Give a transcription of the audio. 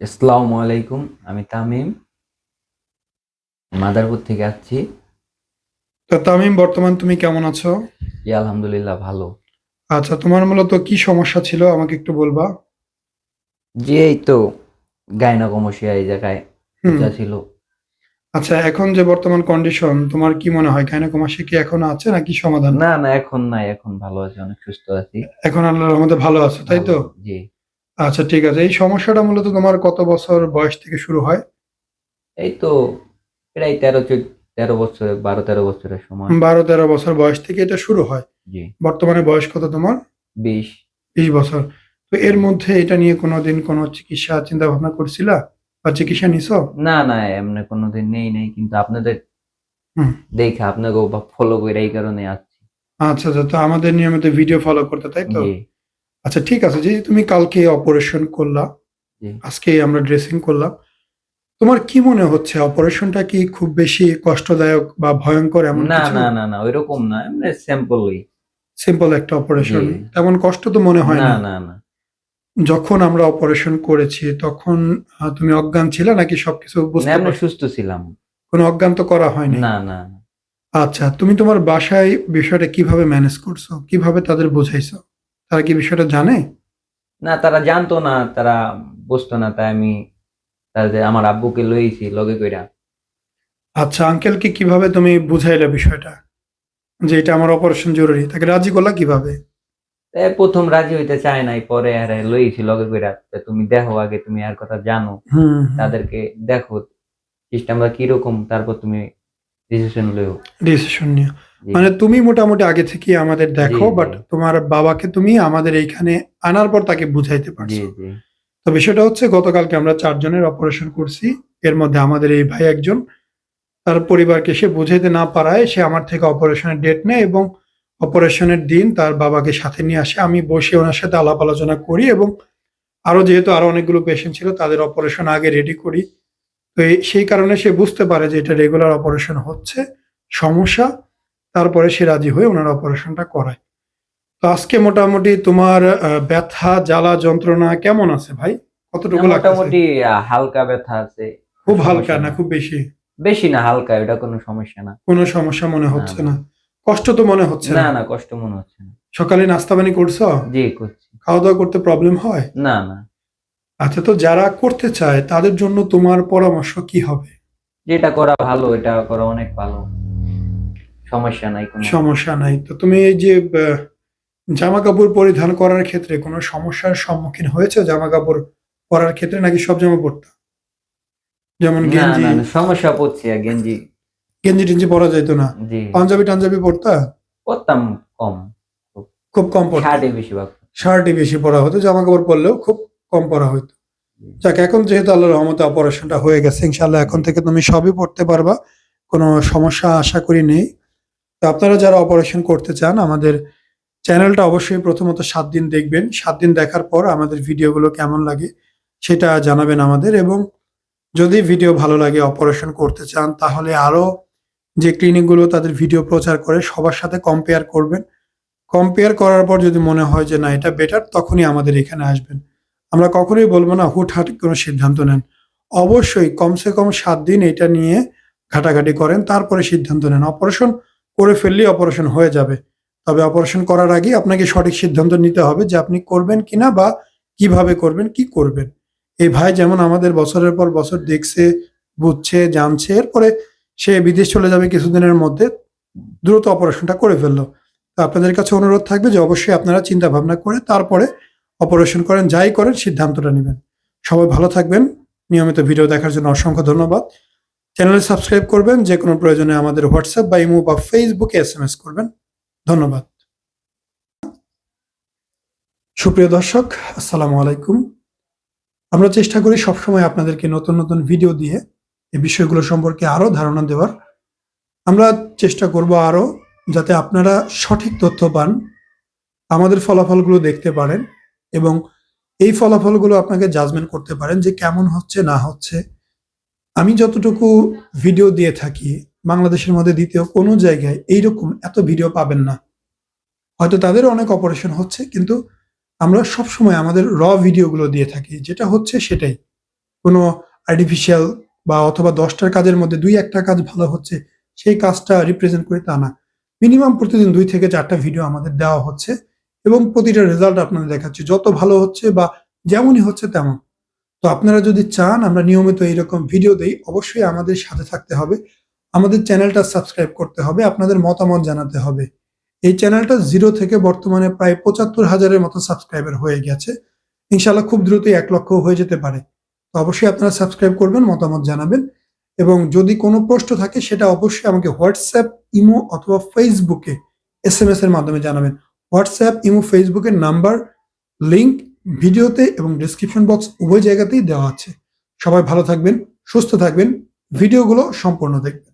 আসসালামু আলাইকুম আমি তামিম। মাদারপুর থেকে আসছি। তো তামিম বর্তমান তুমি কেমন আছো? জি আলহামদুলিল্লাহ ভালো। আচ্ছা তোমার মূলত কি সমস্যা ছিল? আমাকে একটু বলবা। জি এই তো গাইনোকমোশিয়া এই জায়গায় হুম, ছিল। আচ্ছা এখন যে বর্তমান কন্ডিশন তোমার কি মনে হয় গাইনোকমাসে কি এখন আছে নাকি সমাধান? না না এখন নাই এখন ভালো আছি অনেক সুস্থ আছি। এখন আল্লাহর রহমতে ভালো আছো তাই তো? ভালো, জি। আচ্ছা ঠিক আছে। এই সমস্যাটা মূলত তোমার কত বছর বয়স থেকে শুরু হয়? এই তো প্রায় তেরো চোদ্দ তেরো বছর বারো তেরো বছরের সময়। বারো তেরো বছর বয়স থেকে এটা শুরু হয়? জি। বর্তমানে বয়স কত তোমার? বিশ। বিশ বছর। তো এর মধ্যে এটা নিয়ে কোনোদিন কোনো চিকিৎসা চিন্তা ভাবনা করছিলা? বা চিকিৎসা নিছো? না না এমনি কোনোদিন নেই নেই কিন্তু আপনাদের হুম। দেখে আপনাকে ফলো করে এই কারণে আসছি। আচ্ছা আচ্ছা। তো আমাদের নিয়মিত ভিডিও ফলো করতে তাই তো? জি। আচ্ছা ঠিক আছে যে তুমি কালকে অপারেশন করলা আজকে আমরা ড্রেসিং করলাম তোমার কি মনে হচ্ছে? অপারেশনটা কি খুব বেশি কষ্টদায়ক বা ভয়ঙ্কর এমন না না না না ওইরকম না এমনি স্যাম্পলই সিম্পল একটা অপারেশন। তেমন কষ্ট তো মনে হয় না। না না যখন আমরা অপারেশন করেছি তখন তুমি অজ্ঞান ছিলে নাকি সবকিছু বুঝতে পারছ? সুস্থ ছিলাম। কোনো অজ্ঞান তো করা হয়নি? না না না। আচ্ছা তুমি তোমার বাসায় বিষয়টা কীভাবে ম্যানেজ করছ? কীভাবে তাদের বোঝাইছো? তারা কি বিষয়টা জানে? না তারা জানতো না তারা বুঝতো না তাই আমি তাদের আমার আব্বুকে লইছি লগে কইরা। আচ্ছা আঙ্কেলকে কীভাবে তুমি বুঝাইলে বিষয়টা? যে এটা আমার অপারেশন জরুরি তাকে রাজি করলা কীভাবে? তাই প্রথম রাজি হইতে চায় নাই পরে আর লইছি লগে কইরা তা তুমি দেখো আগে তুমি আর কথা জানো। তাদেরকে দেখো সিস্টেমটা কীরকম তারপর তুমি ডিসিশন লইও ডিসিশন নিয়ে। মানে তুমি মোটামুটি আগে থেকে আমাদের দেখো। বাট তোমার বাবাকে তুমি আমাদের এইখানে আনার পর তাকে বুঝাইতে পারছ। তো বিষয়টা হচ্ছে গতকালকে আমরা চারজনের অপারেশন করছি। এর মধ্যে আমাদের এই ভাই একজন তার পরিবারকে সে বুঝাইতে না পারায় সে আমার থেকে অপারেশনের ডেট নেয় এবং অপারেশনের দিন তার বাবাকে সাথে নিয়ে আসে। আমি বসে ওনার সাথে আলাপ আলোচনা করি এবং আরও যেহেতু আরও অনেকগুলো পেশেন্ট ছিল তাদের অপারেশন আগে রেডি করি। তো সেই কারণে সে বুঝতে পারে যে এটা রেগুলার অপারেশন হচ্ছে সমস্যা তারপরে সে রাজি হয়ে ওনার অপারেশনটা করায়। তো আজকে মোটামুটি তোমার ব্যথা জ্বালা যন্ত্রণা কেমন আছে ভাই? কতটুকু মোটামুটি হালকা ব্যথা আছে খুব হালকা না খুব বেশি? বেশি না হালকা এটা কোনো সমস্যা না। কোনো সমস্যা মনে হচ্ছে না, কষ্ট তো মনে হচ্ছে না? না না কষ্ট মনে হচ্ছে না। সকালে নাস্তা পানি করছ? জি করছি। খাওয়া দাওয়া করতে প্রবলেম হয়? না না। আচ্ছা তো যারা করতে চায় তাদের জন্য তোমার পরামর্শ কি হবে? যেটা করা ভালো এটা করা অনেক ভালো। সমস্যা নাই কোনো। সমস্যা নাই। তো তুমি এই যে জামা কাপড় পরিধান করার ক্ষেত্রে কোনো সমস্যার সম্মুখীন হয়েছে জামা কাপড় পরার ক্ষেত্রে নাকি সব জামা পরতা? যেমন গেঞ্জি। সমস্যা পড়ছে গেঞ্জি। গেঞ্জি টেঞ্জি পরা যেত না? পাঞ্জাবি টাঞ্জাবি পরতা? পরতাম কম। খুব কম পরতা? শার্টে বেশিরভাগ শার্টই বেশি পরা হতো জামা কাপড় পরলেও খুব কম পড়া হইতো। যাক, এখন যেহেতু আল্লাহ রহমতে অপারেশনটা হয়ে গেছে ইনশাল্লাহ এখন থেকে তুমি সবই পড়তে পারবা, কোনো সমস্যা আশা করি নেই। তো আপনারা যারা অপারেশন করতে চান, আমাদের চ্যানেলটা অবশ্যই প্রথমত সাত দিন দেখবেন। সাত দিন দেখার পর আমাদের ভিডিওগুলো কেমন লাগে সেটা জানাবেন আমাদের এবং যদি ভিডিও ভালো লাগে অপারেশন করতে চান, তাহলে আরও যে ক্লিনিকগুলো তাদের ভিডিও প্রচার করে, সবার সাথে কম্পেয়ার করবেন। কম্পেয়ার করার পর যদি মনে হয় যে না, এটা বেটার তখনই আমাদের এখানে আসবেন। আমরা কখনোই বলব না, হুটহাট কোনো সিদ্ধান্ত নেন। অবশ্যই কমসে কম সাত দিন এটা নিয়ে ঘাটাঘাটি করেন, তারপরে সিদ্ধান্ত নেন। অপারেশন করে ফেললেই অপারেশন হয়ে যাবে। তবে অপারেশন করার আগে আপনাকে সঠিক সিদ্ধান্ত নিতে হবে যে আপনি করবেন কিনা বা কীভাবে করবেন, কি করবেন। এই ভাই যেমন আমাদের বছরের পর বছর দেখছে, বুঝছে, জানছে, এরপরে সে বিদেশ চলে যাবে কিছুদিনের মধ্যে, দ্রুত অপারেশনটা করে ফেলল। তো আপনাদের কাছে অনুরোধ থাকবে যে অবশ্যই আপনারা চিন্তা ভাবনা করে তারপরে অপারেশন করেন, যাই করেন, সিদ্ধান্তটা নেবেন। সবাই ভালো থাকবেন। নিয়মিত ভিডিও দেখার জন্য অসংখ্য ধন্যবাদ। চ্যানেলে সাবস্ক্রাইব করবেন, যে কোনো প্রয়োজনে আমাদের হোয়াটসঅ্যাপ বা ইমো বা ফেসবুকে এস এম এস করবেন। ধন্যবাদ। সুপ্রিয় দর্শক, আসসালামু আলাইকুম। আমরা চেষ্টা করি সবসময় আপনাদেরকে নতুন নতুন ভিডিও দিয়ে এই বিষয়গুলো সম্পর্কে আরও ধারণা দেওয়ার। আমরা চেষ্টা করব আরও যাতে আপনারা সঠিক তথ্য পান, আমাদের ফলাফলগুলো দেখতে পারেন। এবং এই ফলাফলগুলো আপনাকে জাজমেন্ট করতে পারেন যে কেমন হচ্ছে, না হচ্ছে। আমি যতটুকু ভিডিও দিয়ে থাকি, বাংলাদেশের মধ্যে দ্বিতীয় কোনো জায়গায় এইরকম এত ভিডিও পাবেন না। হয়তো তাদের অনেক অপারেশন হচ্ছে, কিন্তু আমরা সবসময় আমাদের র ভিডিওগুলো দিয়ে থাকি, যেটা হচ্ছে সেটাই। কোনো আর্টিফিশিয়াল বা অথবা দশটার কাজের মধ্যে দুই একটা কাজ ভালো হচ্ছে, সেই কাজটা রিপ্রেজেন্ট করে তা না। মিনিমাম প্রতিদিন দুই থেকে চারটা ভিডিও আমাদের দেওয়া হচ্ছে। এবং প্রতিটা রেজাল্ট আপনাদের দেখাচ্ছি। যত ভালো হচ্ছে বা যেমনই হচ্ছে তেমন। তো আপনারা যদি চান, আমরা নিয়মিত এইরকম ভিডিও দেই, অবশ্যই আমাদের সাথে থাকতে হবে। আমাদের চ্যানেলটা সাবস্ক্রাইব করতে হবে, আপনাদের মতামত জানাতে হবে। এই চ্যানেলটা জিরো থেকে বর্তমানে প্রায় পঁচাত্তর হাজারের মতো সাবস্ক্রাইবার হয়ে গেছে। ইনশাল্লাহ খুব দ্রুতই এক লক্ষ হয়ে যেতে পারে। তো অবশ্যই আপনারা সাবস্ক্রাইব করবেন, মতামত জানাবেন এবং যদি কোনো প্রশ্ন থাকে, সেটা অবশ্যই আমাকে হোয়াটসঅ্যাপ ইমো অথবা ফেসবুকে এস এম এস এর মাধ্যমে জানাবেন। হোয়াটসঅ্যাপ, ইমো, ফেসবুকের নাম্বার লিঙ্ক ভিডিওতে এবং ডিসক্রিপশন বক্স উভয় জায়গাতেই দেওয়া আছে। সবাই ভালো থাকবেন, সুস্থ থাকবেন, ভিডিওগুলো সম্পূর্ণ দেখবেন।